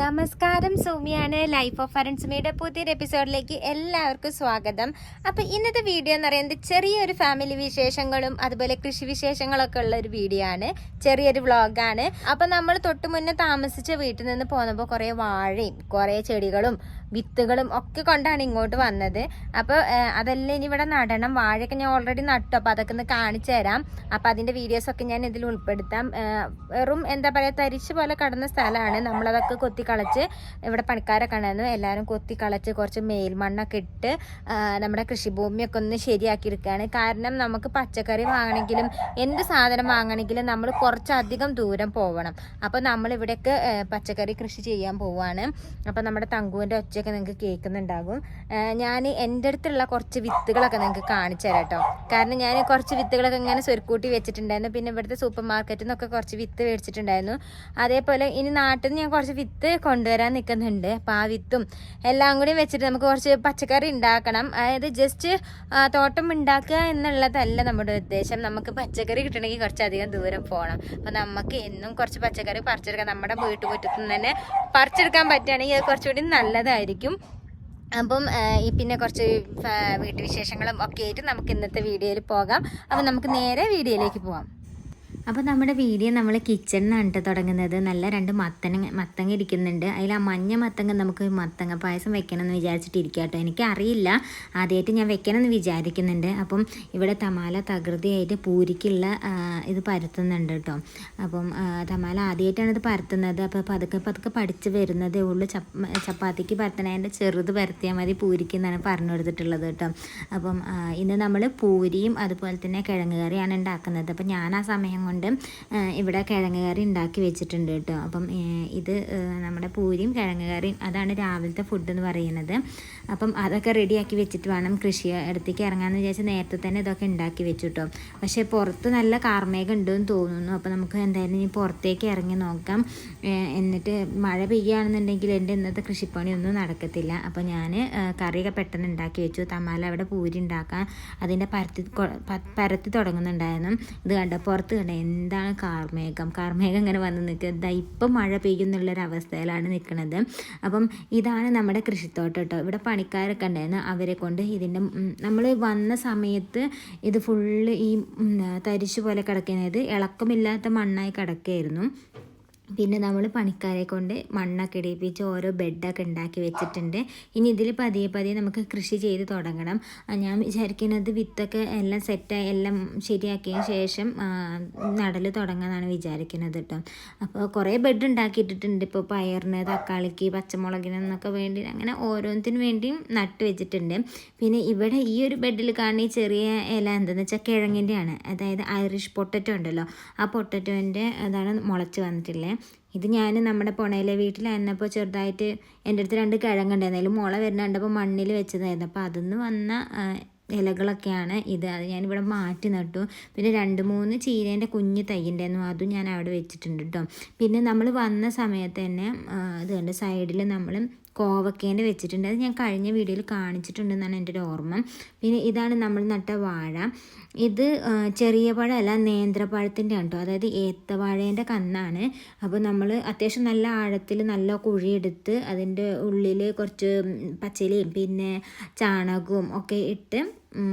നമസ്കാരം സൗമ്യാണ്. Life of അരൺസുമിയുടെ പുതിയൊരു എപ്പിസോഡിലേക്ക് എല്ലാവർക്കും സ്വാഗതം. അപ്പോൾ ഇന്നത്തെ വീഡിയോ എന്ന് പറയുന്നത് ചെറിയൊരു ഫാമിലി വിശേഷങ്ങളും അതുപോലെ കൃഷി വിശേഷങ്ങളൊക്കെ ഉള്ള ഒരു വീഡിയോ ആണ്. ചെറിയൊരു വ്ളോഗാണ് അപ്പോൾ നമ്മൾ തൊട്ട് മുന്നേ താമസിച്ച വീട്ടിൽ നിന്ന് പോന്നപ്പോൾ കുറേ വാഴയും കുറേ ചെടികളും വിത്തുകളും ഒക്കെ കൊണ്ടാണ് ഇങ്ങോട്ട് വന്നത്. അപ്പോൾ അതെല്ലാം ഇനി ഇവിടെ നടണം. വാഴയൊക്കെ ഞാൻ ഓൾറെഡി നട്ടു. അപ്പോൾ അതൊക്കെ ഒന്ന് കാണിച്ചു തരാം. അപ്പോൾ അതിന്റെ വീഡിയോസൊക്കെ ഞാൻ ഇതിൽ ഉൾപ്പെടുത്താം. വെറും എന്താ പറയുക തരിശ് പോലെ കടന്ന സ്ഥലമാണ്. നമ്മളതൊക്കെ കൊത്തി കളച്ച് ഇവിടെ പണിക്കാരൊക്കെ ഉണ്ടായിരുന്നു. എല്ലാവരും കൊത്തി കളച്ച് കുറച്ച് മേൽമണ്ണൊക്കെ ഇട്ട് നമ്മുടെ കൃഷിഭൂമിയൊക്കെ ഒന്ന് ശരിയാക്കി എടുക്കുകയാണ് കാരണം നമുക്ക് പച്ചക്കറി വാങ്ങണമെങ്കിലും എന്ത് സാധനം വാങ്ങണമെങ്കിലും നമ്മൾ കുറച്ചധികം ദൂരം പോകണം അപ്പോൾ നമ്മൾ ഇവിടെയൊക്കെ പച്ചക്കറി കൃഷി ചെയ്യാൻ പോവുകയാണ് അപ്പോൾ നമ്മുടെ തങ്കുവിന്റെ ഒച്ചയൊക്കെ നിങ്ങൾക്ക് കേൾക്കുന്നുണ്ടാകും ഞാൻ എന്റെ അടുത്തുള്ള കുറച്ച് വിത്തുകളൊക്കെ നിങ്ങൾക്ക് കാണിച്ചു തരാം കേട്ടോ കാരണം ഞാൻ കുറച്ച് വിത്തുകളൊക്കെ ഇങ്ങനെ സ്വരുക്കൂട്ടി വെച്ചിട്ടുണ്ടായിരുന്നു. പിന്നെ ഇവിടുത്തെ സൂപ്പർ മാർക്കറ്റിൽ നിന്നൊക്കെ കുറച്ച് വിത്ത് മേടിച്ചിട്ടുണ്ടായിരുന്നു. അതേപോലെ ഇനി നാട്ടിൽ നിന്ന് ഞാൻ കുറച്ച് വിത്ത് കൊണ്ടുവരാൻ നിൽക്കുന്നുണ്ട്. അപ്പോൾ ആ വിത്തും എല്ലാം കൂടി വെച്ചിട്ട് നമുക്ക് കുറച്ച് പച്ചക്കറി ഉണ്ടാക്കണം. അതായത് ജസ്റ്റ് തോട്ടം ഉണ്ടാക്കുക എന്നുള്ളതല്ല നമ്മുടെ ഉദ്ദേശം. നമുക്ക് പച്ചക്കറി കിട്ടണമെങ്കിൽ കുറച്ചധികം ദൂരം പോകണം. അപ്പോൾ നമുക്ക് എന്നും കുറച്ച് പച്ചക്കറി പറിച്ചെടുക്കാം. നമ്മുടെ വീട്ടുമുറ്റത്ത് നിന്ന് തന്നെ പറിച്ചെടുക്കാൻ പറ്റുകയാണെങ്കിൽ കുറച്ചുകൂടി നല്ലതായിരിക്കും അപ്പം ഈ പിന്നെ കുറച്ച് വീട്ടുവിശേഷങ്ങളും ഒക്കെ ആയിട്ട് നമുക്ക് ഇന്നത്തെ വീഡിയോയിൽ പോകാം. അപ്പം നമുക്ക് നേരെ വീഡിയോയിലേക്ക് പോകാം അപ്പോൾ നമ്മുടെ വീഡിയോ നമ്മൾ കിച്ചണിനാണ് കേട്ടോ തുടങ്ങുന്നത്. നല്ല രണ്ട് മത്തങ്ങ മത്തങ്ങ ഇരിക്കുന്നുണ്ട്. അതിൽ ആ മഞ്ഞ മത്തങ്ങ നമുക്ക് മത്തങ്ങ പായസം വെക്കണം എന്ന് വിചാരിച്ചിട്ടിരിക്കുക കേട്ടോ എനിക്കറിയില്ല. ആദ്യമായിട്ട് ഞാൻ വെക്കണമെന്ന് വിചാരിക്കുന്നുണ്ട്. അപ്പം ഇവിടെ തമാല തകൃതിയായിട്ട് പൂരിക്കുള്ള ഇത് പരത്തുന്നുണ്ട് കേട്ടോ. അപ്പം തമാല ആദ്യമായിട്ടാണ് ഇത് പരത്തുന്നത്. അപ്പോൾ പതുക്കെ പതുക്കെ പഠിച്ച് വരുന്നതേ ഉള്ളൂ. ചപ്പ ചപ്പാത്തിക്ക് പരത്തണതിന്റെ ചെറുത് പരത്തിയാൽ മതി പൂരിക്ക് എന്നാണ് പറഞ്ഞു കൊടുത്തിട്ടുള്ളത് കേട്ടോ. അപ്പം ഇന്ന് നമ്മൾ പൂരിയും അതുപോലെ തന്നെ കിഴങ്ങ് കറിയാണ് ഉണ്ടാക്കുന്നത്. അപ്പം ഞാൻ ആ സമയം ആ, ഇവിടെ കിഴങ്ങ് കറി ഉണ്ടാക്കി വെച്ചിട്ടുണ്ട് കേട്ടോ. അപ്പം ഇത് നമ്മുടെ പൂരിയും കിഴങ്ങ് കറിയും അതാണ് രാവിലത്തെ ഫുഡ് എന്ന് പറയുന്നത്. അപ്പം അതൊക്കെ റെഡിയാക്കി വെച്ചിട്ട് വേണം കൃഷി അടുത്തേക്ക് ഇറങ്ങാമെന്ന് വിചാരിച്ച് നേരത്തെ തന്നെ ഇതൊക്കെ ഉണ്ടാക്കി വെച്ചു കേട്ടോ. പക്ഷേ പുറത്ത് നല്ല കാർമേഘം ഉണ്ടെന്ന് തോന്നുന്നു. അപ്പോൾ നമുക്ക് എന്തായാലും ഇനി പുറത്തേക്ക് ഇറങ്ങി നോക്കാം. എന്നിട്ട് മഴ പെയ്യുകയാണെന്നുണ്ടെങ്കിൽ എന്റെ ഇന്നത്തെ കൃഷിപ്പണിയൊന്നും നടക്കത്തില്ല. അപ്പം ഞാൻ കറിയൊക്കെ പെട്ടെന്ന് ഉണ്ടാക്കി വെച്ചു. തമാല അവിടെ പൂരി ഉണ്ടാക്കാൻ അതിന്റെ പരത്തി പരത്തി തുടങ്ങുന്നുണ്ടായിരുന്നു. ഇത് കണ്ട പുറത്ത് കണ്ട എന്താണ് കാർമേഘം? കാർമേഘം ഇങ്ങനെ വന്ന് നിൽക്കുക. ഇതാ ഇപ്പം മഴ പെയ്യുന്നുള്ളൊരവസ്ഥയിലാണ് നിൽക്കുന്നത് അപ്പം ഇതാണ് നമ്മുടെ കൃഷിത്തോട്ടം കേട്ടോ ഇവിടെ പണിക്കാരൊക്കെ ഉണ്ടായിരുന്നു. അവരെ കൊണ്ട് ഇതിന്റെ നമ്മൾ വന്ന സമയത്ത് ഇത് ഫുള്ള് ഈ തരിശ് പോലെ കിടക്കുന്നത് ഇളക്കമില്ലാത്ത മണ്ണായി കിടക്കുകയായിരുന്നു. പിന്നെ നമ്മൾ പണിക്കാരെ കൊണ്ട് മണ്ണൊക്കെ ഇടിപ്പിച്ച് ഓരോ ബെഡൊക്കെ ഉണ്ടാക്കി വെച്ചിട്ടുണ്ട്. ഇനി ഇതിൽ പതിയെ പതിയെ നമുക്ക് കൃഷി ചെയ്ത് തുടങ്ങണം. ഞാൻ വിചാരിക്കുന്നത് വിത്തൊക്കെ എല്ലാം സെറ്റായി എല്ലാം ശരിയാക്കിയ ശേഷം നടൽ തുടങ്ങാനാണ് വിചാരിക്കുന്നത് കേട്ടോ. അപ്പോൾ കുറേ ബെഡ് ഉണ്ടാക്കിയിട്ടിട്ടുണ്ട്. ഇപ്പോൾ പയറിന് തക്കാളിക്ക് പച്ചമുളകിനൊക്കെ വേണ്ടി അങ്ങനെ ഓരോന്നിനും വേണ്ടിയും നട്ട് വെച്ചിട്ടുണ്ട്. പിന്നെ ഇവിടെ ഈ ഒരു ബെഡിൽ കാണുന്ന ഈ ചെറിയ ഇല എന്താണെന്ന് വെച്ചാൽ കിഴങ്ങിന്റെയാണ് അതായത് ഐറിഷ് പൊട്ടറ്റോ ഉണ്ടല്ലോ. ആ പൊട്ടറ്റോന്റെ അതാണ് മുളച്ച് വന്നിട്ടില്ലേ ഇത് ഞാൻ നമ്മുടെ പുണയിലെ വീട്ടിലായിരുന്നപ്പോൾ ചെറുതായിട്ട് എന്റെ അടുത്ത് രണ്ട് കിഴങ്ങുണ്ടായിരുന്നു. അതിൽ മുള വരുന്ന കണ്ടപ്പോൾ മണ്ണിൽ വെച്ചതായിരുന്നു. അപ്പോൾ അതിൽ നിന്ന് വന്ന ഇലകളൊക്കെയാണ് ഇത്. അത് ഞാനിവിടെ മാറ്റി നട്ടു. പിന്നെ രണ്ട് മൂന്ന് ചീരേന്റെ കുഞ്ഞ് തൈ ഉണ്ടായിരുന്നു. അതും ഞാൻ അവിടെ വെച്ചിട്ടുണ്ട് കേട്ടോ പിന്നെ നമ്മൾ വന്ന സമയത്ത് തന്നെ ഇത് സൈഡിൽ നമ്മൾ കോവക്കേന്റെ വെച്ചിട്ടുണ്ട്. അത് ഞാൻ കഴിഞ്ഞ വീഡിയോയിൽ കാണിച്ചിട്ടുണ്ടെന്നാണ് എന്റെ ഒരു ഓർമ്മ. പിന്നെ ഇതാണ് നമ്മൾ നട്ട വാഴ. ഇത് ചെറിയ പഴമല്ല നേന്ത്രപ്പഴത്തിന്റെ ആണ് കേട്ടോ. അതായത് ഏത്തവാഴേന്റെ കന്നാണ്. അപ്പോൾ നമ്മൾ അത്യാവശ്യം നല്ല ആഴത്തിൽ നല്ല കുഴിയെടുത്ത് അതിന്റെ ഉള്ളിൽ കുറച്ച് പച്ചിലയും പിന്നെ ചാണകവും ഒക്കെ ഇട്ട്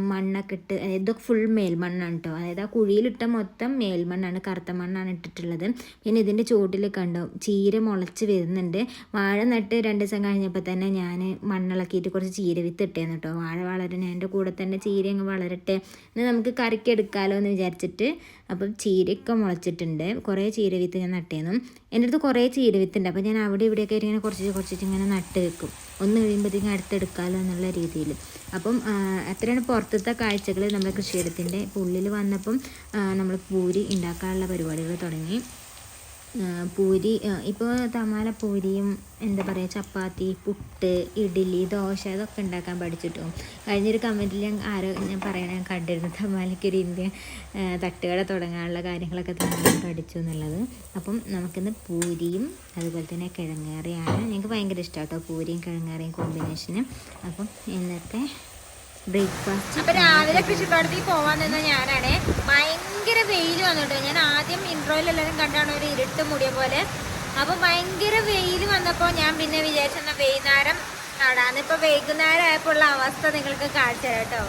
മണ്ണൊക്കെ ഇട്ട് ഇതൊക്കെ ഫുൾ മേൽമണ്ണാണ് കേട്ടോ അതായത് ആ കുഴിയിലിട്ട മൊത്തം മേൽമണ്ണാണ് കറുത്ത മണ്ണാണ് ഇട്ടിട്ടുള്ളത്. പിന്നെ ഇതിന്റെ ചുവട്ടിൽ കണ്ടോ ചീര മുളച്ച് വരുന്നുണ്ട്. വാഴ നട്ട് രണ്ട് ദിവസം കഴിഞ്ഞപ്പോൾ തന്നെ ഞാൻ മണ്ണിളക്കിയിട്ട് കുറച്ച് ചീര വിത്ത് ഇട്ടേന്ന് കേട്ടോ വാഴ വളരണേ എന്റെ കൂടെ തന്നെ ചീര അങ്ങ് വളരട്ടെ. എന്ന് നമുക്ക് കറിക്ക് എടുക്കാമല്ലോ എന്ന് വിചാരിച്ചിട്ട് അപ്പം ചീരയൊക്കെ മുളച്ചിട്ടുണ്ട്. കുറേ ചീര വിത്ത് ഞാൻ നട്ടേന്നു. എന്റെ അടുത്ത് കുറേ ചീര വിത്തുണ്ട് അപ്പോൾ ഞാൻ അവിടെ ഇവിടെയൊക്കെ ഇങ്ങനെ കുറച്ച് കുറച്ചിട്ട് ഇങ്ങനെ നട്ട് വെക്കും. ഒന്ന് കഴിയുമ്പോഴത്തേക്കും അടുത്തെടുക്കാമല്ലോ എന്നുള്ള രീതിയിൽ അപ്പം അത്രയാണ് പുറത്തത്തെ കാഴ്ചകൾ നമ്മുടെ കൃഷിയിടത്തിന്റെ ഉള്ളിൽ വന്നപ്പം നമ്മൾ പൂരി ഉണ്ടാക്കാനുള്ള പരിപാടികൾ തുടങ്ങി. പൂരി ഇപ്പോൾ തമാല പൂരിയും എന്താ പറയുക ചപ്പാത്തി പുട്ട് ഇഡ്ഡലി ദോശ ഇതൊക്കെ ഉണ്ടാക്കാൻ പഠിച്ചിട്ടു? കഴിഞ്ഞൊരു കമന്റിൽ ഞാൻ ആരോ ഞാൻ പറയണ കണ്ടിരുന്നു തമാലയ്ക്ക് ഒരു ഇന്ത്യ തട്ടുകട തുടങ്ങാനുള്ള കാര്യങ്ങളൊക്കെ തമാല പഠിച്ചു എന്നുള്ളത്. അപ്പം നമുക്കിന്ന് പൂരിയും അതുപോലെ തന്നെ കിഴങ്ങേറിയാണ് ഞങ്ങൾക്ക് ഭയങ്കര ഇഷ്ടമാണ് കേട്ടോ പൂരിയും കിഴങ്ങേറിയും കോമ്പിനേഷന് അപ്പം ഇന്നത്തെ ബ്രേക്ക്ഫാസ്റ്റ്. അപ്പൊ രാവിലെ കൃഷിപ്പാടത്തിൽ പോവാൻ നിന്ന ഞാനാണ് ഭയങ്കര വെയിൽ വന്നിട്ട്. ഞാൻ ആദ്യം ഇൻട്രോയിൽ എല്ലാവരും കണ്ടാണ് ഒരു ഇരുട്ട് മുടിയ പോലെ. അപ്പൊ ഭയങ്കര വെയിൽ വന്നപ്പോ ഞാൻ പിന്നെ വിചാരിച്ചെന്ന വൈകുന്നേരം നടാന്ന് ഇപ്പൊ വൈകുന്നേരം ആയപ്പോ ഉള്ള അവസ്ഥ നിങ്ങൾക്ക് കാഴ്ച കേട്ടോ.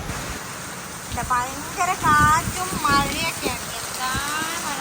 ഭയങ്കര കാറ്റും മഴയൊക്കെയാണ് എന്താ മഴ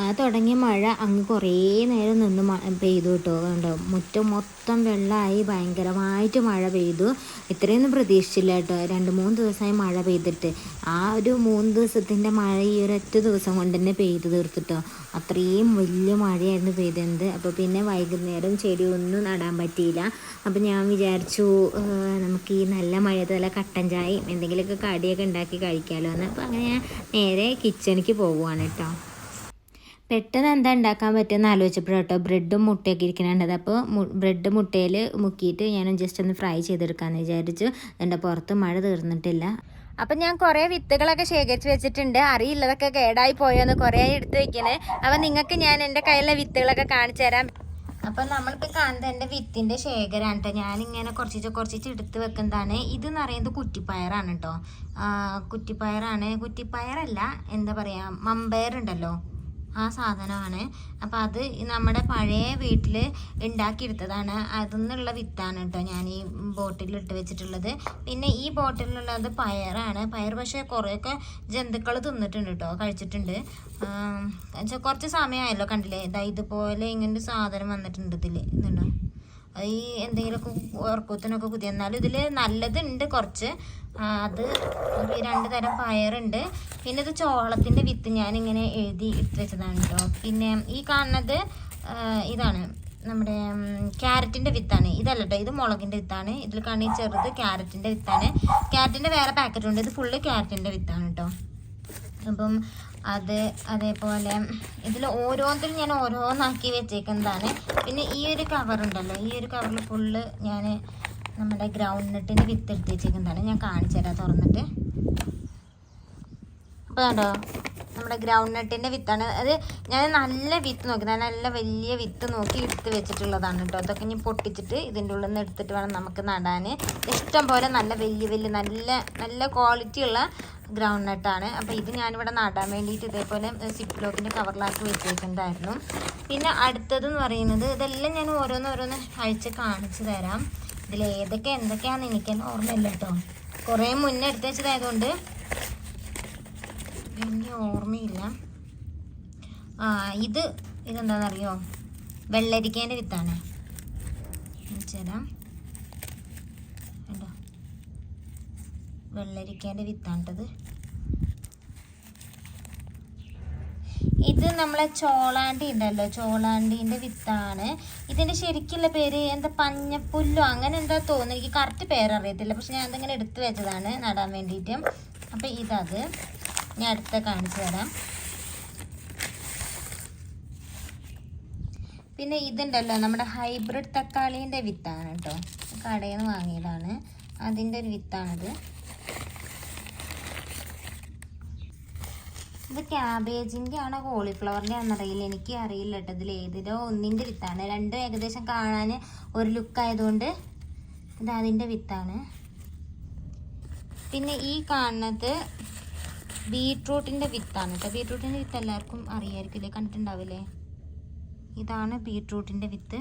ആ തുടങ്ങിയ മഴ അങ്ങ് കുറേ നേരം നിന്ന് പെയ്തു കേട്ടോ. കണ്ടോ? മുറ്റം മൊത്തം വെള്ളമായി ഭയങ്കരമായിട്ട് മഴ പെയ്തു. ഇത്രയൊന്നും പ്രതീക്ഷിച്ചില്ല കേട്ടോ. രണ്ട് മൂന്ന് ദിവസമായി മഴ പെയ്തിട്ട്. ആ ഒരു മൂന്ന് ദിവസത്തിന്റെ മഴ ഈ ഒരൊറ്റ ദിവസം കൊണ്ട് തന്നെ പെയ്തു തീർത്തിട്ടോ അത്രയും വലിയ മഴയായിരുന്നു പെയ്തത്. അപ്പോൾ പിന്നെ വൈകുന്നേരം ചെടി ഒന്നും നടാൻ പറ്റിയില്ല. അപ്പോൾ ഞാൻ വിചാരിച്ചു നമുക്ക് ഈ നല്ല മഴയത്ത് നല്ല കട്ടൻ ചായയും എന്തെങ്കിലുമൊക്കെ കടിയൊക്കെ ഉണ്ടാക്കി കഴിക്കാമല്ലോ എന്ന് അപ്പോൾ അങ്ങനെ ഞാൻ നേരെ കിച്ചണിക്ക് പോവുകയാണ് കേട്ടോ. പെട്ടെന്ന് എന്താ ഉണ്ടാക്കാൻ പറ്റുമെന്ന് ആലോചിച്ചപ്പോഴാട്ടോ ബ്രെഡും മുട്ടയൊക്കെ ഇരിക്കുന്നുണ്ടത് അപ്പോൾ ബ്രെഡ് മുട്ടയിൽ മുക്കിയിട്ട് ഞാൻ ജസ്റ്റ് ഒന്ന് ഫ്രൈ ചെയ്തെടുക്കാമെന്ന് വിചാരിച്ചു. എന്റെ പുറത്ത് മഴ തീർന്നിട്ടില്ല. അപ്പം ഞാൻ കുറേ വിത്തുകളൊക്കെ ശേഖരിച്ച് വെച്ചിട്ടുണ്ട്. അറിയില്ലതൊക്കെ കേടായി പോയോന്ന് കുറേ എടുത്ത് വെക്കണേ. അപ്പം നിങ്ങൾക്ക് ഞാൻ എന്റെ കയ്യിലെ വിത്തുകളൊക്കെ കാണിച്ചു തരാം. അപ്പം നമ്മൾക്ക് കാണുന്നത് എന്റെ വിത്തിന്റെ ശേഖരമാണ് കേട്ടോ ഞാനിങ്ങനെ കുറച്ചിച്ച് കുറച്ചിച്ച് എടുത്ത് വെക്കുന്നതാണ്. ഇത് എന്ന് പറയുന്നത് കുറ്റിപ്പയറാണ് കേട്ടോ കുറ്റിപ്പയറാണ്. കുറ്റിപ്പയറല്ല എന്താ പറയുക മമ്പയറുണ്ടല്ലോ ആ സാധനമാണ്. അപ്പോൾ അത് നമ്മുടെ പഴയ വീട്ടിൽ ഉണ്ടാക്കിയെടുത്തതാണ് അതിൽ നിന്നുള്ള വിത്താണ് കേട്ടോ ഞാൻ ഈ ബോട്ടിൽ ഇട്ട് വെച്ചിട്ടുള്ളത്. പിന്നെ ഈ ബോട്ടിലുള്ളത് പയറാണ്. പയർ പക്ഷേ കുറേയൊക്കെ ജന്തുക്കൾ തിന്നിട്ടുണ്ട് കേട്ടോ കഴിച്ചിട്ടുണ്ട്. കുറച്ച് സമയമായല്ലോ കണ്ടില്ലേ? ഇതാ ഇതുപോലെ ഇങ്ങനൊരു സാധനം വന്നിട്ടുണ്ട് ഇതിൽ ഇതുണ്ടോ? ഈ എന്തെങ്കിലുമൊക്കെ ഉറക്കത്തിനൊക്കെ കുത്തി. എന്നാലും ഇതിൽ നല്ലതുണ്ട് കുറച്ച്. അത് രണ്ട് തരം പയറുണ്ട്. പിന്നെ ഇത് ചോളത്തിന്റെ വിത്ത് ഞാനിങ്ങനെ എഴുതി എടുത്ത് വെച്ചതാണ് കേട്ടോ പിന്നെ ഈ കാണുന്നത് ഇതാണ് നമ്മുടെ ക്യാരറ്റിന്റെ വിത്താണ്. ഇതല്ല കേട്ടോ ഇത് മുളകിന്റെ വിത്താണ്. ഇതിൽ ഈ ചെറുത് ക്യാരറ്റിന്റെ വിത്താണ്. ക്യാരറ്റിന്റെ വേറെ പാക്കറ്റുണ്ട് ഇത് ഫുള്ള് ക്യാരറ്റിന്റെ വിത്താണ് കേട്ടോ അപ്പം അത് അതേപോലെ ഇതിൽ ഓരോന്നിലും ഞാൻ ഓരോന്നാക്കി വെച്ചേക്കുന്നതാണ്. പിന്നെ ഈ ഒരു കവറുണ്ടല്ലോ ഈ ഒരു കവറിൽ ഫുള്ള് ഞാൻ നമ്മുടെ ഗ്രൗണ്ട് നട്ടിന് വിത്ത് എടുത്ത് വെച്ചേക്കുന്നതാണ്. ഞാൻ കാണിച്ചു തരാം തുറന്നിട്ട്. അപ്പോൾ കണ്ടോ നമ്മുടെ ഗ്രൗണ്ട് നട്ടിന്റെ വിത്താണ് അത് ഞാൻ നല്ല വിത്ത് നോക്കി നല്ല വലിയ വിത്ത് നോക്കി എടുത്ത് വെച്ചിട്ടുള്ളതാണ് കേട്ടോ. അതൊക്കെ ഞാൻ പൊട്ടിച്ചിട്ട് ഇതിന്റെ ഉള്ളിൽ നിന്ന് എടുത്തിട്ട് വേണം നമുക്ക് നടാൻ. ഇഷ്ടം പോലെ നല്ല വലിയ വലിയ നല്ല നല്ല ക്വാളിറ്റി ഉള്ള ഗ്രൗണ്ട് നട്ടാണ് അപ്പോൾ ഇത് ഞാനിവിടെ നടാൻ വേണ്ടിയിട്ട് ഇതേപോലെ സിപ്പ് ലോക്കിന്റെ കവറിലാക്കി വെച്ചേക്കുന്നതായിരുന്നു പിന്നെ അടുത്തതെന്ന് പറയുന്നത് ഇതെല്ലാം ഞാൻ ഓരോന്ന് ഓരോന്ന് അഴിച്ച് കാണിച്ചു തരാം. ഇതിൽ ഏതൊക്കെ എന്തൊക്കെയാണെന്ന് എനിക്കെന്നെ ഓർമ്മയില്ല കേട്ടോ. കുറേ മുന്നേ എടുത്ത് വെച്ചതായതുകൊണ്ട് എനിക്ക് ഓർമ്മയില്ല. ആ ഇത് ഇതെന്താണെന്നറിയോ? വെള്ളരിക്കേന്റെ വിത്താണ്. വെച്ചുതരാം കണ്ടോ വെള്ളരിക്കേന്റെ വിത്താണിട്ടത്. ഇത് നമ്മളെ ചോളാണ്ടി ഉണ്ടല്ലോ ചോളാണ്ടീന്റെ വിത്താണ്. ഇതിന്റെ ശരിക്കുള്ള പേര് എന്താ പഞ്ഞപ്പുല്ലോ? അങ്ങനെ എന്താ തോന്നുന്നു? എനിക്ക് കറക്റ്റ് പേരറിയത്തില്ല. പക്ഷെ ഞാൻ അതിങ്ങനെ എടുത്തു വെച്ചതാണ് നടാൻ വേണ്ടിയിട്ട്. അപ്പം ഇതത്. ഞാൻ അടുത്ത കാണിച്ചു തരാം. പിന്നെ ഇതുണ്ടല്ലോ നമ്മുടെ ഹൈബ്രിഡ് തക്കാളീന്റെ വിത്താണ് കേട്ടോ. കടയിൽ നിന്ന് വാങ്ങിയതാണ്. അതിന്റെ ഒരു വിത്താണിത്. ഇത് ക്യാബേജിന്റെ ആണോ കോളിഫ്ലവറിന്റെ ആണെന്ന് അറിയില്ല എനിക്ക് അറിയില്ല കേട്ടോ ഇതിൽ ഏതിലോ ഒന്നിന്റെ വിത്താണ്. രണ്ടും ഏകദേശം കാണാൻ ഒരു ലുക്ക് ആയതുകൊണ്ട് ഇത് അതിന്റെ വിത്താണ്. പിന്നെ ഈ കാണുന്നത് ബീട്രൂട്ടിന്റെ വിത്താണ് കേട്ടോ. ബീട്രൂട്ടിന്റെ വിത്ത് എല്ലാവർക്കും അറിയായിരിക്കില്ലേ കണ്ടിട്ടുണ്ടാവില്ലേ? ഇതാണ് ബീട്രൂട്ടിന്റെ വിത്ത്.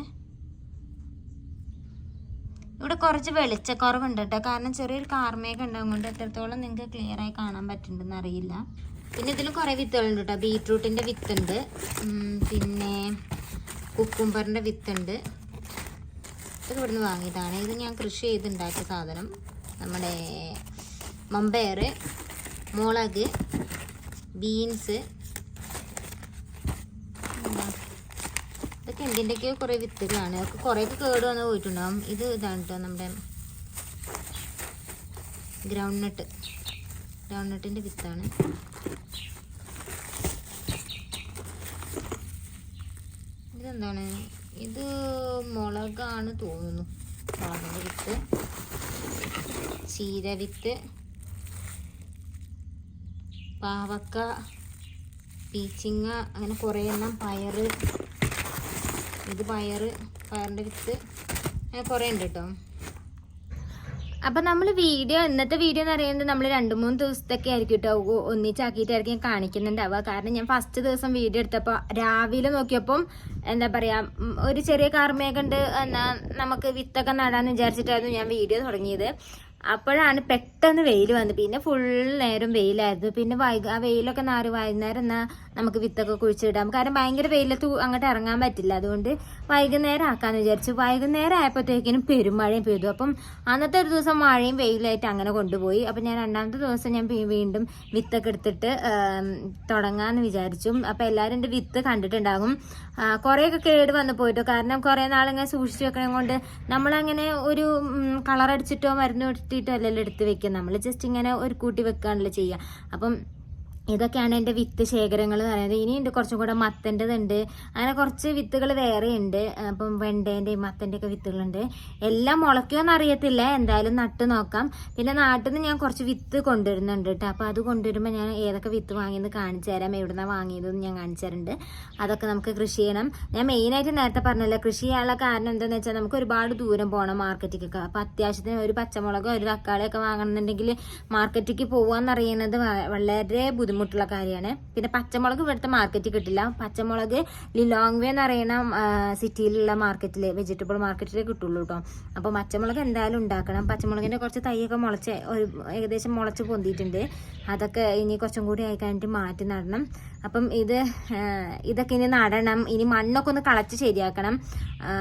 ഇവിടെ കുറച്ച് വെളിച്ചക്കുറവുണ്ട് കേട്ടോ. കാരണം ചെറിയൊരു കാർമേഘം ഉണ്ടാവും കൊണ്ട് എത്രത്തോളം നിങ്ങൾക്ക് ക്ലിയറായി കാണാൻ പറ്റുന്നുണ്ടെന്ന് അറിയില്ല. പിന്നെ ഇതിൽ കുറേ വിത്തുകളുണ്ട് കേട്ടോ ബീട്രൂട്ടിന്റെ വിത്തുണ്ട്. പിന്നെ കുക്കുംബറിന്റെ വിത്തുണ്ട്. ഇത് ഇവിടുന്ന് വാങ്ങിയതാണ്. ഇത് ഞാൻ കൃഷി ചെയ്തുണ്ടാക്കിയ സാധനം. നമ്മുടെ മമ്പയർ മുളക് ബീൻസ്. ഇതൊക്കെ എന്തിന്റെയൊക്കെയോ കുറേ വിത്തുകളാണ്. അതൊക്കെ കുറേ കേട് വന്ന് പോയിട്ടുണ്ടാവും. ഇത് ഇതാണ് കേട്ടോ നമ്മുടെ ഗ്രൗണ്ട് നട്ട്. ഗ്രൗണ്ട് നട്ടിന്റെ വിത്താണ്. ഇതെന്താണ് ഇത് മുളകാണ് തോന്നുന്നു. മുളകിന്റെ വിത്ത് ചീര വിത്ത് പാവക്ക പീച്ചിങ്ങ അങ്ങനെ കുറേ എണ്ണം പയർ ഇത് പയർ പയറിന്റെ വിത്ത് അങ്ങനെ കുറേ ഉണ്ട് കേട്ടോ. അപ്പൊ നമ്മൾ വീഡിയോ ഇന്നത്തെ വീഡിയോ എന്ന് പറയുന്നത് നമ്മൾ രണ്ട് മൂന്ന് ദിവസത്തൊക്കെ ആയിരിക്കും കേട്ടോ ഒന്നിച്ചാക്കിയിട്ടായിരിക്കും കാണിക്കുന്നുണ്ടാവുക. കാരണം ഞാൻ ഫസ്റ്റ് ദിവസം വീഡിയോ എടുത്തപ്പോൾ രാവിലെ നോക്കിയപ്പം എന്താ പറയാ ഒരു ചെറിയ കാർമേഘണ്ട് എന്നാ നമുക്ക് വിത്തൊക്കെ നടാന്ന് വിചാരിച്ചിട്ടായിരുന്നു ഞാൻ വീഡിയോ തുടങ്ങിയത്. അപ്പോഴാണ് പെട്ടെന്ന് വെയിൽ വന്നത്. പിന്നെ ഫുൾ നേരം വെയിലായിരുന്നു. പിന്നെ വൈകി ആ വെയിലൊക്കെ നാറി വൈകുന്നേരം എന്നാ നമുക്ക് വിത്തൊക്കെ കുഴിച്ചിടാം. കാരണം ഭയങ്കര വെയിലത്ത് അങ്ങോട്ട് ഇറങ്ങാൻ പറ്റില്ല. അതുകൊണ്ട് വൈകുന്നേരം ആക്കാന്ന് വിചാരിച്ചു. വൈകുന്നേരം ആയപ്പോഴത്തേക്കിനും പെരുമഴയും പെയ്തു. അപ്പം അന്നത്തെ ഒരു ദിവസം മഴയും വെയിലായിട്ട് അങ്ങനെ കൊണ്ടുപോയി. അപ്പം ഞാൻ രണ്ടാമത്തെ ദിവസം ഞാൻ വീണ്ടും വിത്തൊക്കെ എടുത്തിട്ട് തുടങ്ങാമെന്ന് വിചാരിച്ചു. അപ്പം എല്ലാവരും എന്റെ വിത്ത് കണ്ടിട്ടുണ്ടാകും. കുറേയൊക്കെ കേട് വന്നു പോയിട്ടോ. കാരണം കുറേ നാളിങ്ങനെ സൂക്ഷിച്ചു വെക്കണം കൊണ്ട് നമ്മളങ്ങനെ ഒരു കളറടിച്ചിട്ടോ മരുന്ന് അല്ലല്ലോ എടുത്ത് വെക്കുക. നമ്മൾ ജസ്റ്റ് ഇങ്ങനെ ഒരു കൂട്ടി വെക്കുകയാണല്ലോ ചെയ്യുക. അപ്പം ഇതൊക്കെയാണ് എന്റെ വിത്ത് ശേഖരങ്ങൾ എന്ന് പറയുന്നത്. ഇനിയുണ്ട് കുറച്ചും കൂടെ മത്തന്റെതുണ്ട്. അങ്ങനെ കുറച്ച് വിത്തുകൾ വേറെ ഉണ്ട് അപ്പം വെണ്ടേന്റെയും മത്തന്റെ ഒക്കെ വിത്തുകളുണ്ട്. എല്ലാം മുളയ്ക്കുമെന്ന് അറിയത്തില്ല. എന്തായാലും നട്ട് നോക്കാം. പിന്നെ നാട്ടിൽ നിന്ന് ഞാൻ കുറച്ച് വിത്ത് കൊണ്ടുവരുന്നുണ്ട് കേട്ടോ. അപ്പോൾ അത് കൊണ്ടുവരുമ്പോൾ ഞാൻ ഏതൊക്കെ വിത്ത് വാങ്ങിയെന്ന് കാണിച്ചു തരാം. എവിടുന്നാണ് വാങ്ങിയതെന്ന് ഞാൻ കാണിച്ചു തരുന്നുണ്ട് അതൊക്കെ നമുക്ക് കൃഷി ചെയ്യണം. ഞാൻ മെയിനായിട്ട് നേരത്തെ പറഞ്ഞല്ലോ കൃഷി ചെയ്യാനുള്ള കാരണം എന്താണെന്ന് വെച്ചാൽ നമുക്ക് ഒരുപാട് ദൂരം പോകണം മാർക്കറ്റിലേക്ക് അപ്പോൾ അത്യാവശ്യത്തിന് ഒരു പച്ചമുളകോ ഒരു തക്കാളിയൊക്കെ വാങ്ങണമെന്നുണ്ടെങ്കിൽ മാർക്കറ്റിലേക്ക് പോകുക എന്നറിയുന്നത് വളരെ ബുദ്ധിമുട്ടുള്ള കാര്യമാണ്. പിന്നെ പച്ചമുളക് ഇവിടുത്തെ മാർക്കറ്റിൽ കിട്ടില്ല. പച്ചമുളക് ലിലോങ് വേ എന്ന് പറയുന്ന സിറ്റിയിലുള്ള മാർക്കറ്റിൽ വെജിറ്റബിൾ മാർക്കറ്റിൽ കിട്ടുള്ളൂ കേട്ടോ അപ്പോൾ പച്ചമുളക് എന്തായാലും ഉണ്ടാക്കണം. പച്ചമുളകിന്റെ കുറച്ച് തൈയൊക്കെ മുളച്ച് ഒരു ഏകദേശം മുളച്ച് പൊന്തിയിട്ടുണ്ട്. അതൊക്കെ ഇനി കുറച്ചും കൂടി ആയി കഴിഞ്ഞിട്ട് മാറ്റി നടണം. അപ്പം ഇത് ഇതൊക്കെ ഇനി നടണം. ഇനി മണ്ണൊക്കെ ഒന്ന് കളച്ച് ശരിയാക്കണം.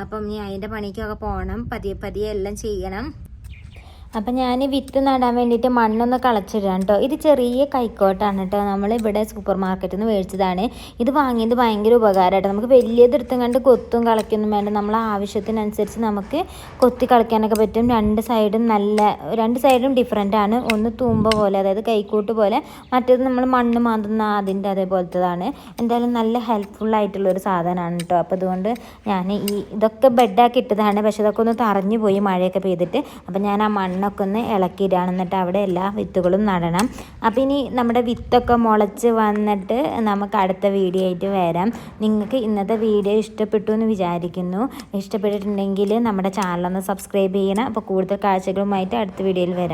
അപ്പം ഇനി അതിന്റെ പണിക്കൊക്കെ പോകണം. പതിയെ പതിയെ എല്ലാം ചെയ്യണം. അപ്പം ഞാൻ വിത്ത് നടാൻ വേണ്ടിയിട്ട് മണ്ണൊന്ന് കളച്ചിടാം കേട്ടോ ഇത് ചെറിയ കൈക്കോട്ടാണ് കേട്ടോ നമ്മൾ ഇവിടെ സൂപ്പർ മാർക്കറ്റിൽ നിന്ന് മേടിച്ചതാണ്. ഇത് വാങ്ങിയത് ഭയങ്കര ഉപകാരമായിട്ട് നമുക്ക് വലിയത് എടുത്തും കണ്ട് കൊത്തും കളയ്ക്കൊന്നും വേണ്ട. നമ്മളെ ആവശ്യത്തിനനുസരിച്ച് നമുക്ക് കൊത്തി കളിക്കാനൊക്കെ പറ്റും. രണ്ട് സൈഡും നല്ല രണ്ട് സൈഡും ഡിഫറെന്റ് ആണ്. ഒന്ന് തൂമ്പ പോലെ അതായത് കൈക്കോട്ട് പോലെ. മറ്റേത് നമ്മൾ മണ്ണ് മാന്തുന്ന അതിന്റെ അതേപോലത്തതാണ്. എന്തായാലും നല്ല ഒരു സാധനമാണ് കേട്ടോ അപ്പോൾ അതുകൊണ്ട് ഞാൻ ഈ ഇതൊക്കെ ബെഡാക്കി ഇട്ടതാണ്. പക്ഷെ ഇതൊക്കെ ഒന്ന് തറഞ്ഞു പോയി മഴയൊക്കെ പെയ്തിട്ട്. അപ്പം ഞാൻ ആ മണ്ണൊക്കെ ഒന്ന് ഇളക്കിയിടാണ്. എന്നിട്ട് അവിടെ എല്ലാ വിത്തുകളും നടണം. അപ്പം ഇനി നമ്മുടെ വിത്തൊക്കെ മുളച്ച് വന്നിട്ട് നമുക്ക് അടുത്ത വീഡിയോ ആയിട്ട് വരാം. നിങ്ങൾക്ക് ഇന്നത്തെ വീഡിയോ ഇഷ്ടപ്പെട്ടു എന്ന് വിചാരിക്കുന്നു. ഇഷ്ടപ്പെട്ടിട്ടുണ്ടെങ്കിൽ നമ്മുടെ ചാനലൊന്ന് സബ്സ്ക്രൈബ് ചെയ്യണം. അപ്പോൾ കൂടുതൽ കാഴ്ചകളുമായിട്ട് അടുത്ത വീഡിയോയിൽ വരാം.